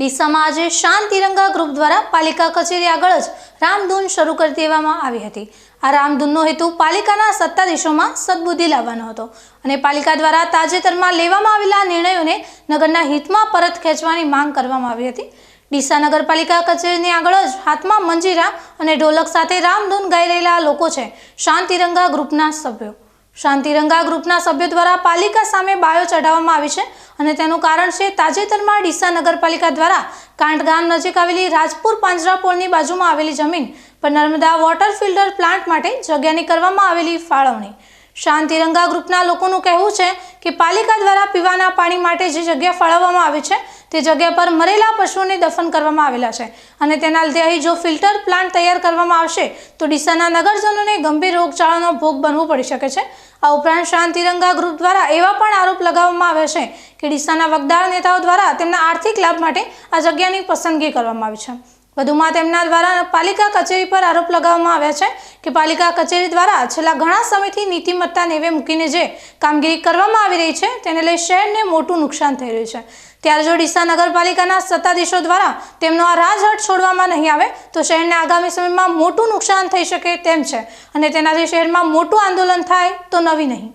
ડીસામાં આજે શાંત તિરંગા ગ્રુપ દ્વારા પાલિકા કચેરી આગળ જ રામધૂન શરૂ કરી દેવામાં આવી હતી. આ રામધૂનનો હેતુ પાલિકાના સત્તાધીશોમાં સદબુદ્ધિ લાવવાનો હતો અને પાલિકા દ્વારા તાજેતરમાં લેવામાં આવેલા નિર્ણયોને નગરના હિતમાં પરત ખેંચવાની માંગ કરવામાં આવી હતી. ડીસા નગરપાલિકા કચેરીની આગળ જ હાથમાં મંજીરા અને ઢોલક સાથે રામધૂન ગાઈ રહેલા લોકો છે. શાંત તિરંગા ગ્રુપના સભ્યો શાંતિરંગા ગ્રુપના સભ્યો દ્વારા પાલિકા સામે બાયો ચઢાવવામાં આવી છે અને તેનું કારણ છે તાજેતરમાં ડીસા નગરપાલિકા દ્વારા કાંઠગામ નજીક આવેલી રાજપુર પાંજરાપોળની બાજુમાં આવેલી જમીન પર નર્મદા વોટર ફિલ્ટર પ્લાન્ટ માટે જગ્યાની કરવામાં આવેલી ફાળવણી. શાંતિરંગા ગ્રુપના લોકોનું કહેવું છે કે પાલિકા દ્વારા પીવાના પાણી માટે જે જગ્યા ફાળવવામાં આવી છે તે જગ્યા પર મરેલા પશુઓને દફન કરવામાં આવેલા છે. અને તેના લીધે અહીં જો ફિલ્ટર પ્લાન્ટ તૈયાર કરવામાં આવશે, તો ડીસાના નગરજનોને ગંભીર રોગચાળાનો ભોગ બનવું પડી શકે છે. આ ઉપરાંત શાંતિરંગા ગ્રુપ દ્વારા એવા પણ આરોપ લગાવવામાં આવ્યા છે કે ડીસાના વગદાર નેતાઓ દ્વારા તેમના આર્થિક લાભ માટે આ જગ્યાની પસંદગી કરવામાં આવી છે. વધુમાં તેમના દ્વારા પાલિકા કચેરી પર આરોપ લગાવવામાં આવ્યા છે કે પાલિકા કચેરી દ્વારા છેલ્લા ઘણા સમયથી નીતિમત્તા નેવે મૂકીને જે કામગીરી કરવામાં આવી રહી છે, તેને લઈ શહેરને મોટું નુકસાન થઈ રહ્યું છે. ત્યારે જો ડીસા નગરપાલિકાના સત્તાધીશો દ્વારા તેમનો આ રાજહટ છોડવામાં નહીં આવે, તો શહેરને આગામી સમયમાં મોટું નુકસાન થઈ શકે તેમ છે. અને તેનાથી શહેરમાં મોટું આંદોલન થાય, તો નવી નહીં.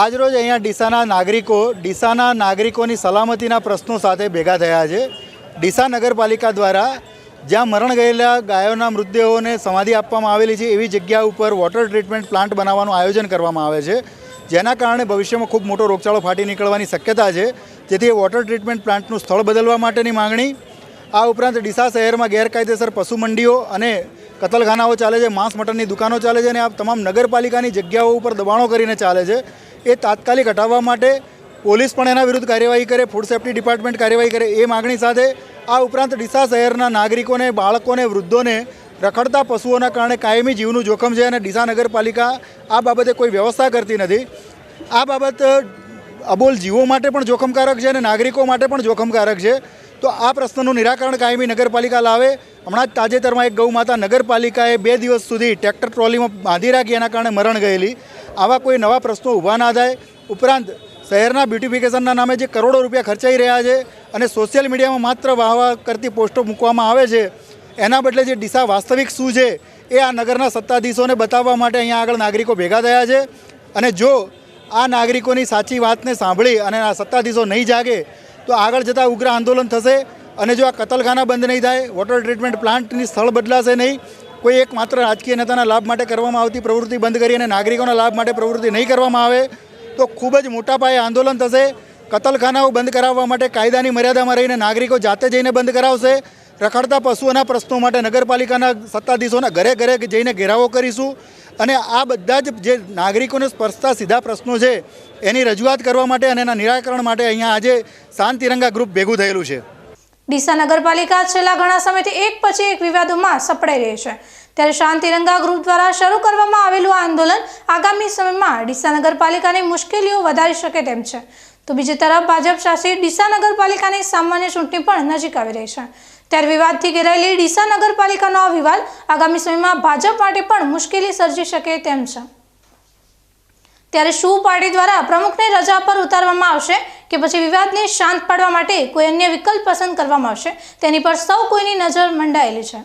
આજરોજ અહીંયા ડીસાના નાગરિકો, ડીસાના નાગરિકોની સલામતીના પ્રશ્નો સાથે ભેગા થયા છે. ડીસા નગરપાલિકા દ્વારા જ્યાં મરણ ગયેલા ગાયોના મૃતદેહોને સમાધિ આપવામાં આવેલી છે, એવી જગ્યા ઉપર વોટર ટ્રીટમેન્ટ પ્લાન્ટ બનાવવાનું આયોજન કરવામાં આવે છે. જેના કારણે ભવિષ્યમાં ખૂબ મોટો રોગચાળો ફાટી નીકળવાની શક્યતા છે. એ વોટર ટ્રીટમેન્ટ પ્લાન્ટનું સ્થળ બદલવા માટેની માંગણી. આ ઉપરાંત ડીસા શહેરમાં ગેરકાયદેસર પશુ મંડીઓ અને કતલખાનાઓ ચાલે છે, માંસ મટનની દુકાનો ચાલે છે અને આ તમામ નગરપાલિકાની જગ્યાઓ ઉપર દબાણો કરીને ચાલે છે. એ તાત્કાલિક હટાવવા માટે પોલીસ પણ એના વિરુદ્ધ કાર્યવાહી કરે ફૂડ સેફ્ટી ડિપાર્ટમેન્ટ કાર્યવાહી કરે એ માગણી સાથે આ ઉપરાંત ડીસા શહેરના નાગરિકોને, બાળકોને, વૃદ્ધોને રખડતા પશુઓના કારણે કાયમી જીવનું જોખમ છે અને ડીસા નગરપાલિકા આ બાબતે કોઈ વ્યવસ્થા કરતી નથી. આ બાબત અબોલ જીવો માટે પણ જોખમકારક છે અને નાગરિકો માટે પણ જોખમકારક છે. તો આ પ્રશ્નનું નિરાકરણ કાયમી નગરપાલિકા લાવે. હમણાં જ તાજેતરમાં એક ગૌ માતા નગરપાલિકાએ બે દિવસ સુધી ટ્રેક્ટર ટ્રોલીમાં બાંધી રાખી, એના કારણે મરણ ગયેલી. આવા કોઈ નવા પ્રશ્નો ઊભા ના થાય. ઉપરાંત, શહેરના બ્યુટિફિકેશનના નામે જે કરોડો રૂપિયા ખર્ચાઈ રહ્યા છે અને સોશિયલ મીડિયામાં માત્ર વાહવા કરતી પોસ્ટો મૂકવામાં આવે છે એના બદલે જે ડીસા વાસ્તવિક શું છે એ આ નગરના સત્તાધીશોને બતાવવા માટે અહીંયા આગળ નાગરિકો ભેગા થયા છે. અને જો આ નાગરિકોની સાચી વાતને સાંભળી અને આ સત્તાધીશો નહીં જાગે, તો આગળ જતાં ઉગ્ર આંદોલન થશે અને જો આ કતલખાના બંધ નહીં થાય, વોટર ટ્રીટમેન્ટ પ્લાન્ટની સ્થળ બદલાશે નહીં, કોઈ એક માત્ર રાજકીય નેતાના લાભ માટે કરવામાં આવતી પ્રવૃત્તિ બંધ કરી અને નાગરિકોના લાભ માટે પ્રવૃત્તિ નહીં કરવામાં આવે, તો ખૂબ જ મોટા પાયે આંદોલન થશે. કતલખાનાઓ બંધ કરાવવા માટે કાયદાની મર્યાદામાં રહીને નાગરિકો જાતે જઈને બંધ કરાવશે. રખડતા પશુઓના પ્રશ્નો માટે નગરપાલિકાના સત્તાધીશોના ઘરે ઘરે જઈને ઘેરાવો કરીશું. અને આ બધા જ જે નાગરિકોને સ્પર્શતા સીધા પ્રશ્નો છે, એની રજૂઆત કરવા માટે અને એના નિરાકરણ માટે અહીંયા આજે શાંત તિરંગા ગ્રુપ ભેગું થયેલું છે. ડીસા નગરપાલિકા છેલ્લા ઘણા સમયથી એક પછી એક વિવાદોમાં સપડાઈ રહી છે. ત્યારે શાંત તિરંગા ગ્રુપ દ્વારા શરૂ કરવામાં આવેલું આંદોલન આગામી સમયમાં ડીસા નગરપાલિકાની મુશ્કેલીઓ વધારી શકે તેમ છે. તો બીજી તરફ ભાજપ શાસિત ડીસા નગરપાલિકાની સામાન્ય ચૂંટણી પણ નજીક આવી રહી છે. ત્યારે વિવાદથી ઘેરાયેલી ડીસા નગરપાલિકાનો આ વિવાદ આગામી સમયમાં ભાજપ માટે પણ મુશ્કેલી સર્જી શકે તેમ છે. ત્યારે શું પાર્ટી દ્વારા પ્રમુખને રજા પર ઉતારવામાં આવશે કે પછી વિવાદને શાંત પાડવા માટે કોઈ અન્ય વિકલ્પ પસંદ કરવામાં આવશે તેની પર સૌ કોઈની નજર મંડાયેલી છે.